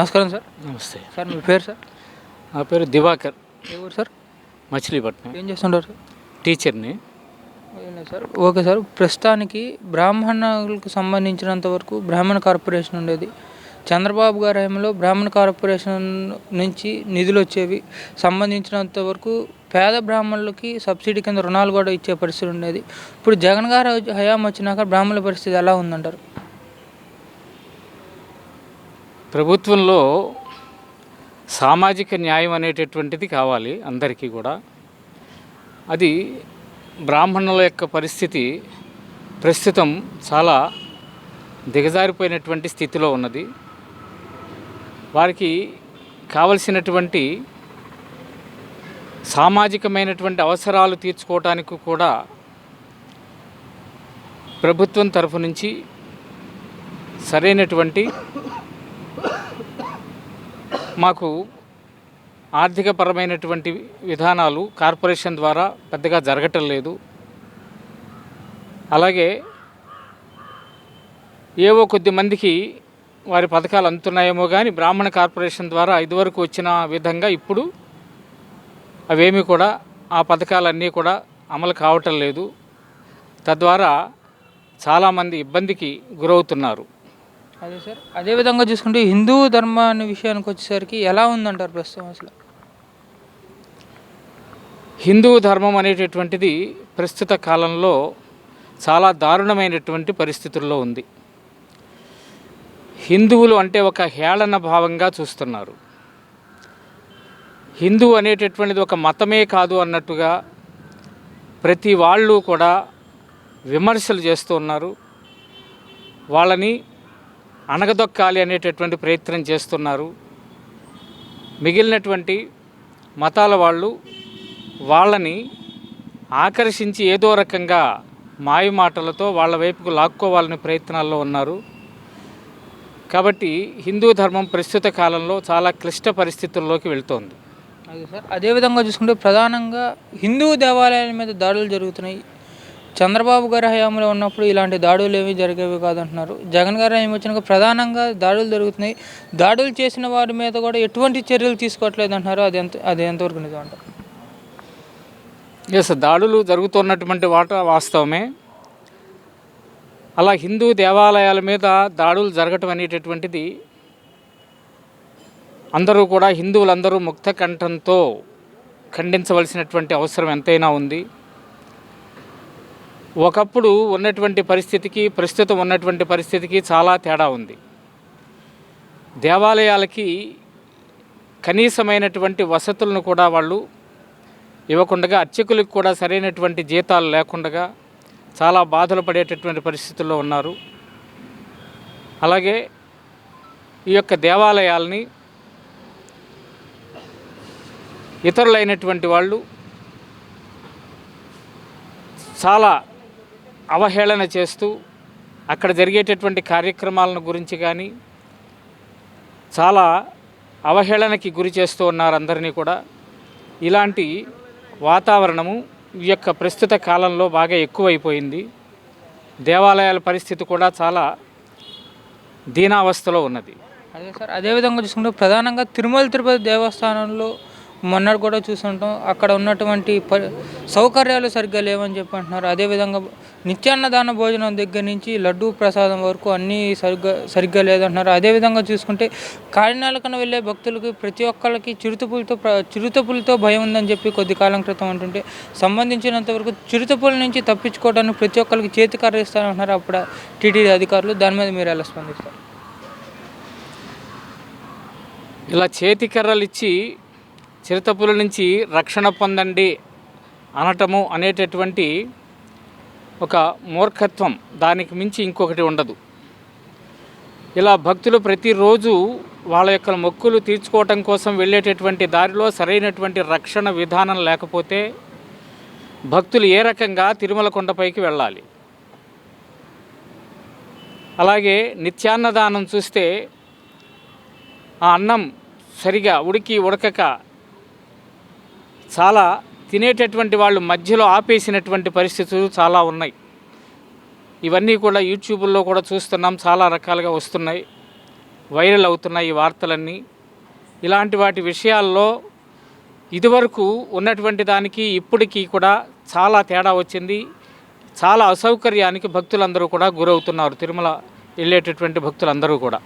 నమస్కారం సార్. నమస్తే. సార్ మీ పేరు సార్? నా పేరు దివాకర్. ఊరు సార్? మచిలీపట్నం. ఏం చేస్తుంటారు సార్? టీచర్ని. సార్. Okay sir. ప్రస్తుతానికి బ్రాహ్మణులకు సంబంధించినంత వరకు బ్రాహ్మణ కార్పొరేషన్ ఉండేది. చంద్రబాబు గారి హయాంలో బ్రాహ్మణ కార్పొరేషన్ నుంచి నిధులు వచ్చేవి. సంబంధించినంత వరకు పేద బ్రాహ్మణులకి సబ్సిడీ కింద రుణాలు కూడా ఇచ్చే పరిస్థితి ఉండేది. ఇప్పుడు జగన్ గారు హయాం వచ్చినాక బ్రాహ్మణుల పరిస్థితి ఎలా ఉందంటారు? ప్రభుత్వంలో సామాజిక న్యాయం అనేటటువంటిది కావాలి అందరికీ కూడా. అది బ్రాహ్మణుల యొక్క పరిస్థితి ప్రస్తుతం చాలా దిగజారిపోయినటువంటి స్థితిలో ఉన్నది. వారికి కావలసినటువంటి సామాజికమైనటువంటి అవసరాలు తీర్చుకోవటానికి కూడా ప్రభుత్వం తరఫు నుంచి సరైనటువంటి మాకు ఆర్థికపరమైనటువంటి విధానాలు కార్పొరేషన్ ద్వారా పెద్దగా జరగటం లేదు. అలాగే ఏవో కొద్ది మందికి వారి పథకాలు అందుతున్నాయేమో కానీ బ్రాహ్మణ కార్పొరేషన్ ద్వారా ఇదివరకు వచ్చిన విధంగా ఇప్పుడు అవేమీ కూడా ఆ పథకాలన్నీ కూడా అమలు కావటం లేదు. తద్వారా చాలామంది ఇబ్బందికి గురవుతున్నారు. అదే సార్. అదే విధంగా చూసుకుంటే హిందూ ధర్మాన్ని విషయానికి వచ్చేసరికి ఎలా ఉందంటారు ప్రస్తుతం అసలు? హిందూ ధర్మం అనేటటువంటిది ప్రస్తుత కాలంలో చాలా దారుణమైనటువంటి పరిస్థితుల్లో ఉంది. హిందువులు అంటే ఒక హేళన భావంగా చూస్తున్నారు. హిందూ అనేటటువంటిది ఒక మతమే కాదు అన్నట్టుగా ప్రతి వాళ్ళు కూడా విమర్శలు చేస్తూ ఉన్నారు. వాళ్ళని అణగదొక్కాలి అనేటటువంటి ప్రయత్నం చేస్తున్నారు. మిగిలినటువంటి మతాల వాళ్ళు వాళ్ళని ఆకర్షించి ఏదో రకంగా మాయమాటలతో వాళ్ళ వైపుకు లాక్కోవాలని ప్రయత్నాల్లో ఉన్నారు. కాబట్టి హిందూ ధర్మం ప్రస్తుత కాలంలో చాలా క్లిష్ట పరిస్థితుల్లోకి వెళ్తోంది. అదే సార్ విధంగా చూసుకుంటే ప్రధానంగా హిందూ దేవాలయాల మీద దాడులు జరుగుతున్నాయి. చంద్రబాబు గారి హయాంలో ఉన్నప్పుడు ఇలాంటి దాడులు ఏమీ జరిగేవి కాదంటున్నారు. జగన్ గారి హయాం వచ్చినాక ప్రధానంగా దాడులు జరుగుతున్నాయి. దాడులు చేసిన వారి మీద కూడా ఎటువంటి చర్యలు తీసుకోవట్లేదు అంటున్నారు అది ఎంత అది ఎంతవరకు నిజం అంటారు? ఎస్ దాడులు జరుగుతున్నటువంటి వాట వాస్తవమే. అలా హిందూ దేవాలయాల మీద దాడులు జరగటం అనేటటువంటిది అందరూ కూడా హిందువులందరూ ముక్త కంఠంతో ఖండించవలసినటువంటి అవసరం ఎంతైనా ఉంది. ఒకప్పుడు ఉన్నటువంటి పరిస్థితికి ప్రస్తుతం ఉన్నటువంటి పరిస్థితికి చాలా తేడా ఉంది. దేవాలయాలకి కనీసమైనటువంటి వసతులను కూడా వాళ్ళు ఇవ్వకుండా అర్చకులకు కూడా సరైనటువంటి జీతాలు లేకుండా చాలా బాధలు పడేటటువంటి పరిస్థితుల్లో ఉన్నారు. అలాగే ఈ యొక్క దేవాలయాల్ని ఇతరులైనటువంటి వాళ్ళు చాలా అవహేళన చేస్తూ అక్కడ జరిగేటటువంటి కార్యక్రమాలను గురించి కానీ చాలా అవహేళనకి గురి చేస్తూ ఉన్నారు అందరినీ కూడా. ఇలాంటి వాతావరణము ఈ యొక్క ప్రస్తుత కాలంలో బాగా ఎక్కువైపోయింది. దేవాలయాల పరిస్థితి కూడా చాలా దీనావస్థలో ఉన్నది. అదే సార్ అదే విధంగా చూసుకుంటే ప్రధానంగా తిరుమల తిరుపతి దేవస్థానంలో మొన్నటి కూడా చూస్తుంటాం అక్కడ ఉన్నటువంటి ప సౌకర్యాలు సరిగ్గా లేవని చెప్పి అంటున్నారు. అదేవిధంగా నిత్యాన్నదాన భోజనం దగ్గర నుంచి లడ్డూ ప్రసాదం వరకు అన్నీ సరిగ్గా సరిగ్గా లేదంటున్నారు. అదేవిధంగా చూసుకుంటే కాకినాడకన వెళ్ళే భక్తులకి ప్రతి ఒక్కళ్ళకి చిరుతపులతో ప్ర- చిరుతపులతో భయం ఉందని చెప్పి కొద్ది కాలం క్రితం అంటుంటే సంబంధించినంత వరకు చిరుతపుల నుంచి తప్పించుకోవడానికి ప్రతి ఒక్కరికి చేతి కర్ర ఇస్తారంటున్నారు అప్పుడు టీటీడీ అధికారులు. దాని మీద మీరు ఎలా స్పందిస్తారు? ఇలా చేతి కర్రలు ఇచ్చి చిరుతపుల నుంచి రక్షణ పొందండి అనటము అనేటటువంటి ఒక మూర్ఖత్వం దానికి మించి ఇంకొకటి ఉండదు. ఇలా భక్తులు ప్రతిరోజు వాళ్ళ యొక్క మొక్కులు తీర్చుకోవటం కోసం వెళ్ళేటటువంటి దారిలో సరైనటువంటి రక్షణ విధానం లేకపోతే భక్తులు ఏ రకంగా తిరుమల కొండపైకి వెళ్ళాలి? అలాగే నిత్యాన్నదానం చూస్తే ఆ అన్నం సరిగా ఉడికి ఉడకక చాలా తినేటటువంటి వాళ్ళు మధ్యలో ఆపేసినటువంటి పరిస్థితులు చాలా ఉన్నాయి. ఇవన్నీ కూడా యూట్యూబ్లో కూడా చూస్తున్నాం చాలా రకాలుగా వస్తున్నాయి. వైరల్ అవుతున్నాయి ఈ వార్తలన్నీ. ఇలాంటి వాటి విషయాల్లో ఇదివరకు ఉన్నటువంటి దానికి ఇప్పటికీ కూడా చాలా తేడా వచ్చింది. చాలా అసౌకర్యానికి భక్తులందరూ కూడా గురవుతున్నారు తిరుమల వెళ్ళేటటువంటి భక్తులందరూ కూడా.